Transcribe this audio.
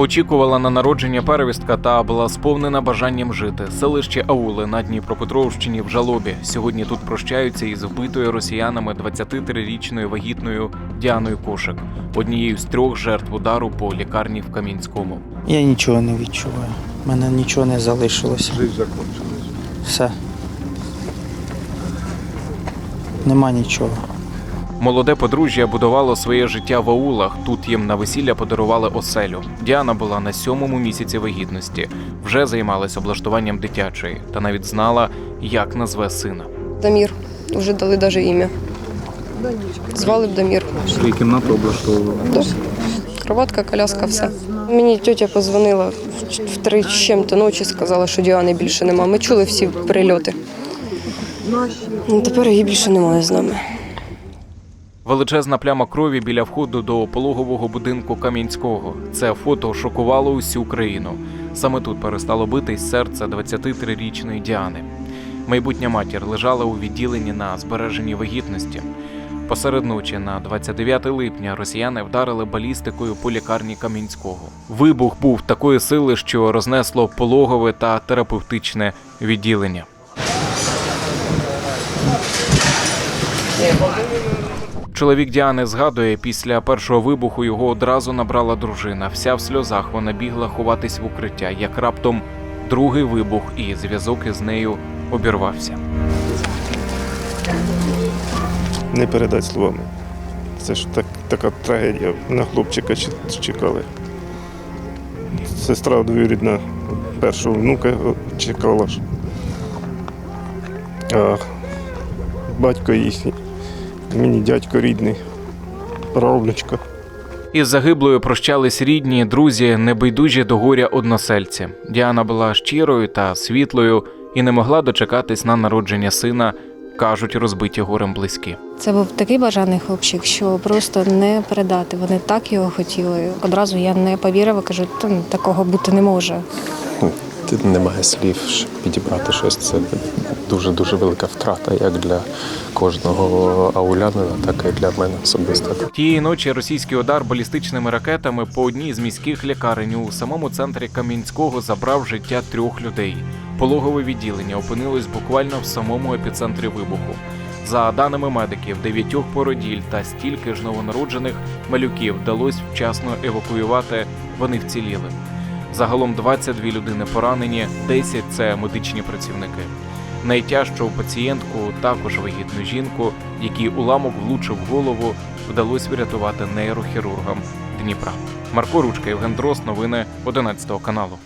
Очікувала на народження первістка та була сповнена бажанням жити. Селище Аули на Дніпропетровщині в жалобі. Сьогодні тут прощаються із вбитою росіянами 23-річною вагітною Діаною Кошик, однією з трьох жертв удару по лікарні в Кам'янському. Я нічого не відчуваю. У мене нічого не залишилося. Жизнь закончилась. Все. Нема нічого. Молоде подружжя будувало своє життя в аулах. Тут їм на весілля подарували оселю. Діана була на сьомому місяці вагітності, вже займалась облаштуванням дитячої та навіть знала, як назве сина. Дамір. Уже дали навіть ім'я. Звали б Дамір. Свої кімнати облаштовували. Кроватка, коляска, все. Мені тетя позвонила в три з чим-то ночі, сказала, що Діани більше нема. Ми чули всі прильоти. Ну, тепер її більше немає з нами. Величезна пляма крові біля входу до пологового будинку Кам'янського. Це фото шокувало усю країну. Саме тут перестало битись серце 23-річної Діани. Майбутня матір лежала у відділенні на збереженні вагітності. Посеред ночі на 29 липня росіяни вдарили балістикою по лікарні Кам'янського. Вибух був такої сили, що рознесло пологове та терапевтичне відділення. Чоловік Діани згадує, після першого вибуху його одразу набрала дружина. Вся в сльозах вона бігла ховатись в укриття, як раптом другий вибух і зв'язок із нею обірвався. не передати словами. Це ж так, така трагедія. На хлопчика чекали. Сестра двоюрідна першого внука чекала. А батько їхній, мені дядько рідний, правнучка. Із загиблою прощались рідні, друзі, небайдужі до горя односельці. Діана була щирою та світлою і не могла дочекатись на народження сина, кажуть розбиті горем близькі. Це був такий бажаний хлопчик, що просто не передати. Вони так його хотіли. Одразу я не повірила, кажу, та ну, такого бути не може. Немає слів, щоб підібрати щось. Це дуже дуже велика втрата, як для кожного аулянина, так і для мене особисто. Тієї ночі російський удар балістичними ракетами по одній з міських лікарень у самому центрі Кам'янського забрав життя трьох людей. Пологове відділення опинилось буквально в самому епіцентрі вибуху. За даними медиків, дев'ятьох породіль та стільки ж новонароджених малюків вдалося вчасно евакуювати. Вони вціліли. Загалом 22 людини поранені, 10 – це медичні працівники. Найтяжчу пацієнтку, також вагітну жінку, який уламок влучив голову, вдалося врятувати нейрохірургам Дніпра. Марко Ручка, Євген Дрос, новини 11 каналу.